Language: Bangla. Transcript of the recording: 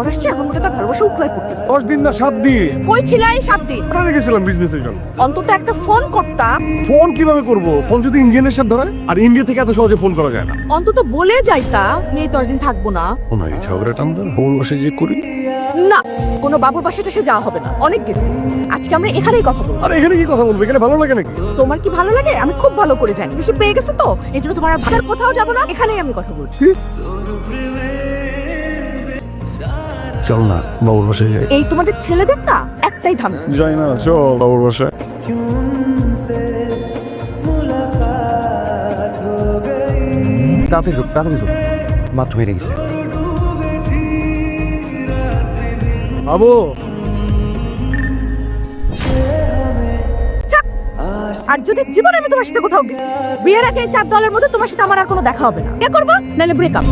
আসছে এখন মনে তার ভালোবাসা উতলায় পড়তেছে। দশ দিন না সাত দিন। কই ছিলা এই সাত দিন? কারণে গেছিলাম বিজনেসের জন্য? অন্তত একটা ফোন করতাম ফোন কীভাবে করব? ফোন যদি ইন্ডিয়ানের সাথে ধরে আর ইন্ডিয়া থেকে এত সহজে ফোন করা যায় না। অন্তত বলে যাইতা মেয়ে দশ দিন থাকব না। ওনার করে টামদার ফোন বসে যে করি। না কোনো বাবুর বাসাটা সে যাওয়া হবে না। অনেক গেছে। আজকে আমরা এখানেই কথা বলব। আর এখানে কি কথা বলব? এখানে ভালো লাগে নাকি? তোমার কি ভালো লাগে? আমি খুব ভালো করে জানি। বেশি পেয়ে গেছো তো? এই জন্য তোমার আর কোথাও যাব না। এখানেই আমি কথা বলব। চল না বাবুর বাসায় যাই। এই তোমাদের ছেলেদের না একটাই ধাম যাই না চল বাবুর বাসায়। তাতে যোগ তাতে যোগ মাত্র বেড়ে গেছে। আবু আর যদি জীবনে আমি তোমার সাথে কোথাও গেছি বিয়ের আগে চার দলের মধ্যে তোমার সাথে আমার আর কোনো দেখা হবে না। কে করব নাহলে ব্রেকআপ